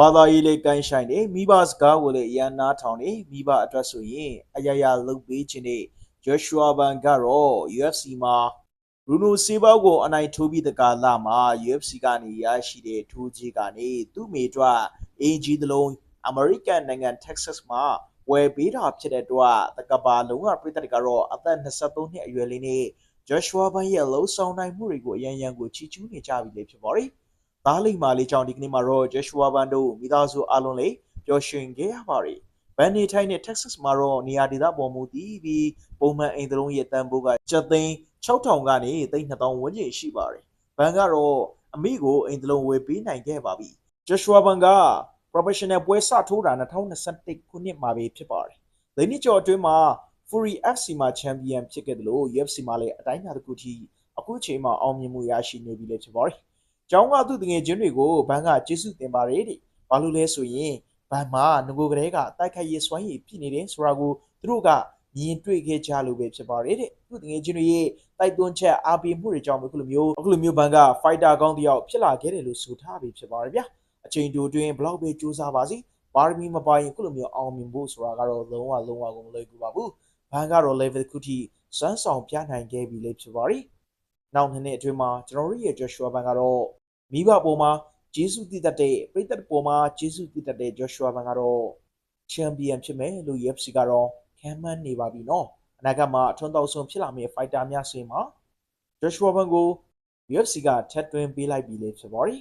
ဘာသာရေးလေးကိုင်းဆိုင်နေမိဘစကားကိုလည်းအရန်နားထောင်နေမိဘအတွက်ဆိုရင်အရာရာလုပ်ပေးခြင်းနဲ့ Joshua Ban ကတော့ UFC မှာ Bruno Silva ကိုအနိုင်ထိုးပြီးတကာလမှာ UFC ကနေရရှိတဲ့ထိုးကြီးကနေသူ့မိအတွက် AG တလုံး American နိုင်ငံ Texas မှာဝယ်ပေးတာဖြစ်တဲ့အတွက်တကဘာလုံးကပြည်သက်တွေကတော့အသက်23နှစ်အရွယ်လေးနဲ့ Joshua Ban ရဲ့လှုပ်ဆောင်နိုင်မှုတွေကိုအရန်ရန်ကိုချီးကျူးနေကြပြီလေဖြစ်ပါတယ်။ သားလိမ္မာလေးကြောင့်ဒီကနေ့မှာတော့ Joshua Ban တို့မိသားစုအားလုံးလေးပျော်ရွှင်ခဲ့ရပါတယ်။ဘန်နေထိုင်နဲ့ Texas မှာတော့နေရာဒေသပေါ်မူတည်ပြီးပုံမှန်အိမ်သလုံးရဲ့တန်ဖိုးကကျပ်သိန်း6000ကနေသိန်း2000ဝန်းကျင်ရှိပါတယ်။ဘန်ကတော့အမိကိုအိမ်သလုံးဝယ်ပေးနိုင်ခဲ့ပါပြီ။ Joshua Ban က professional ပွဲစထိုးတာ2021ခုနှစ်မှာပဲဖြစ်ပါတယ်။ဒီနှစ်ကျော်အတွင်းမှာ Fury FC မှာချန်ပီယံဖြစ်ခဲ့တယ်လို့ UFC မှာလည်းအတိုင်းအတာတစ်ခုထိအခုချိန်မှာအောင်မြင်မှုရရှိနေပြီလေဖြစ်ပါတယ်။ ကျောင်းကသူ့တငယ်ချင်းတွေကိုဘန်ကကျေးဇူးတင်ပါတယ်တဲ့။ဘာလို့လဲဆိုရင်ဘန်မှာငကိုကလေးကတိုက်ခိုက်ရေးစွမ်းရည်ဖြစ်နေတယ်ဆိုတာကိုသူတို့ကမြင်တွေ့ခဲ့ကြလို့ပဲဖြစ်ပါတယ်တဲ့။သူ့တငယ်ချင်းတွေရဲ့တိုက်တွန်းချက်အားပေးမှုတွေကြောင့်အခုလိုမျိုးအခုလိုမျိုးဘန်က fighter ကောင်းတစ်ယောက်ဖြစ်လာခဲ့တယ်လို့ဆိုထားပြီးဖြစ်ပါတယ်ဗျာ။အချိန်တိုအတွင်းဘလောက်ပဲစူးစမ်းပါစီပါရမီမပိုင်အခုလိုမျိုးအောင်မြင်ဖို့ဆိုတာကတော့လုံးဝလုံးဝကိုမလွယ်ကူပါဘူး။ဘန်ကတော့ level တစ်ခုထိစွမ်းဆောင်ပြနိုင်ခဲ့ပြီလေဖြစ်ပါတယ်။နောက်နှစ်နှစ်အတွင်းမှာကျွန်တော်တို့ရဲ့ Joshua Ban ကတော့ မိဘပေါ်မှာဂျေစုတည်တတ်တဲ့ပြည်သက်ပေါ်မှာဂျေစုတည်တတ်တဲ့ Joshua Ban ကတော့ချန်ပီယံဖြစ်မယ်လို့ UFC ကတော့ခံမှန်းနေပါပြီနော်။အနာဂတ်မှာအထွန်းတောက်ဆုံးဖြစ်လာမယ့် fighter များဆိုရင်မှာ Joshua Ban ကို UFC ကထပ်တွင်းပေးလိုက်ပြီလေဖြစ်ပါတယ်